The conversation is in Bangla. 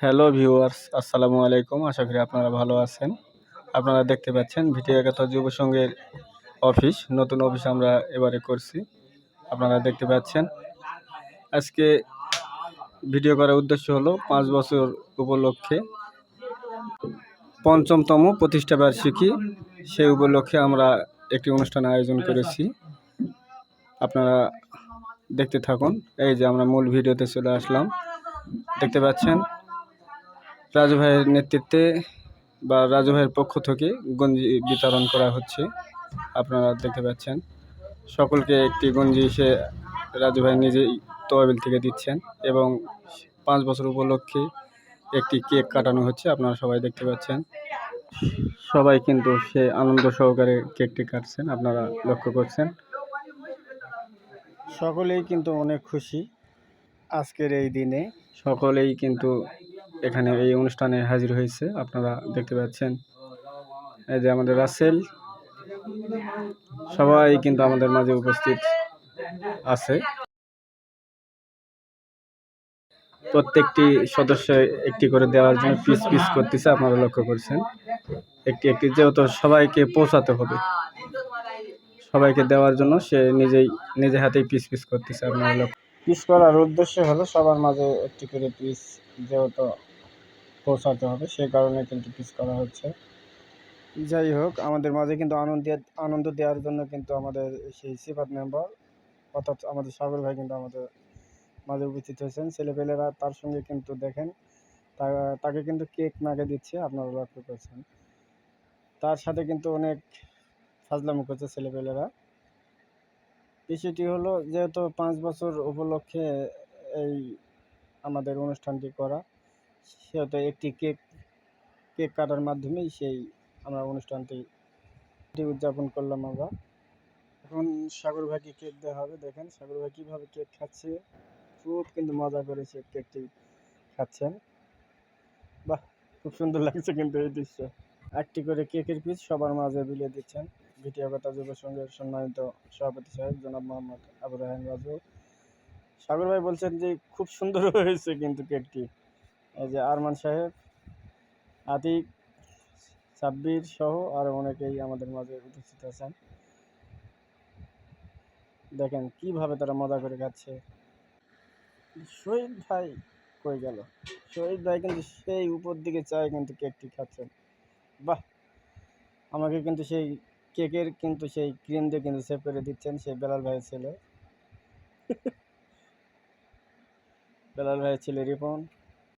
হ্যালো ভিউয়ার্স, আসসালামু আলাইকুম। আশা করি আপনারা ভালো আছেন। আপনারা দেখতে পাচ্ছেন ভিটিয়া কথা যুবসংঘের অফিস। নতুন অফিস আমরা এবারে করছি। আপনারা দেখতে পাচ্ছেন, আজকে ভিডিও করার উদ্দেশ্য হলো পাঁচ বছর উপলক্ষে পঞ্চমতম প্রতিষ্ঠা বার্ষিকী। সেই উপলক্ষে আমরা একটি অনুষ্ঠান আয়োজন করেছি। আপনারা দেখতে থাকুন। এই যে আমরা মূল ভিডিওতে চলে আসলাম। দেখতে পাচ্ছেন রাজু ভাইয়ের নেতৃত্বে বা রাজু ভাইয়ের পক্ষ থেকে গঞ্জি বিতরণ করা হচ্ছে। আপনারা দেখতে পাচ্ছেন, সকলকে একটি গঞ্জি সে রাজু ভাই নিজেই তহবিল থেকে দিচ্ছেন এবং পাঁচ বছর উপলক্ষে একটি কেক কাটানো হচ্ছে, আপনারা সবাই দেখতে পাচ্ছেন। সবাই কিন্তু সে আনন্দ সহকারে কেকটি কাটছেন, আপনারা লক্ষ্য করছেন। সকলেই কিন্তু অনেক খুশি আজকের এই দিনে। সকলেই কিন্তু এখানে এই অনুষ্ঠানে হাজির হয়েছে। আপনারা দেখতে পাচ্ছেন, এই যে আমাদের রাসেল, সবাই কিন্তু আমাদের মাঝে উপস্থিত আছে। প্রত্যেকটি সদস্য একটি করে দেওয়ার জন্য পিস পিস করতেছে, আপনারা লক্ষ্য করছেন। একটি একটি যেহেতু সবাইকে পৌঁছাতে হবে, সবাইকে দেওয়ার জন্য সে নিজেই, নিজে হাতেই পিস পিস করতেছে, আপনারা লক্ষ্য পিস করার উদ্দেশ্য হলো সবার মাঝে একটি করে পিস যেহেতু পৌঁছাতে হবে, সে কারণে কিন্তু পিস করা হচ্ছে। যাই হোক, আমাদের মাঝে কিন্তু আনন্দ আনন্দ দেওয়ার জন্য কিন্তু আমাদের সেই সিফাত মেম্বার অর্থাৎ আমাদের সাগর ভাই কিন্তু আমাদের মাঝে উপস্থিত হয়েছেন। ছেলেপেলেরা তার সঙ্গে কিন্তু দেখেন তাকে কিন্তু কেক নাগে দিচ্ছে, আপনারা লক্ষ্য করছেন। তার সাথে কিন্তু অনেক ফাজলামো করছে ছেলেপেলেরা। বিষয়টি হলো যেহেতু পাঁচ বছর উপলক্ষে এই আমাদের অনুষ্ঠানটি করা, সেহেতু একটি কেক কেক কাটার মাধ্যমেই সেই আমরা অনুষ্ঠানটি উদযাপন করলাম আমরা। এখন সাগর ভাইকে কেক দেওয়া হবে? দেখেন সাগর ভাই কীভাবে কেক খাচ্ছে। খুব কিন্তু মজা করে সে কেকটি খাচ্ছেন। বাহ, খুব সুন্দর লাগছে কিন্তু এই দৃশ্য। একটি করে কেকের পিস সবার মাঝে বিলিয়ে দিচ্ছেন। ভিটিয়াগতা যুব সংঘের সম্মানিত সভাপতি সাহেব, জনাব মোহাম্মদ আবু রাহান রাজু। সাগর ভাই বলছেন যে, খুব সুন্দর হয়েছে কিন্তু কেকটি। এই যে আরমান সাহেব, আতিক, সাব্বির সহ আরও অনেকেই আমাদের মাঝে উপস্থিত আছেন। দেখেন, কীভাবে তারা মজা করে খাচ্ছে। শহীদ ভাই কই গেল? শহীদ ভাই কিন্তু সেই উপর দিকে চায় কিন্তু কেকটি খাচ্ছেন। বাহ! আমাকে কিন্তু সেই কেকের কিন্তু সেই ক্রিম দিয়ে কিন্তু সেভ করে দিচ্ছেন সেই বেলাল ভাইয়ের ছেলে। বেলাল ভাইয়ের ছেলে রিপন।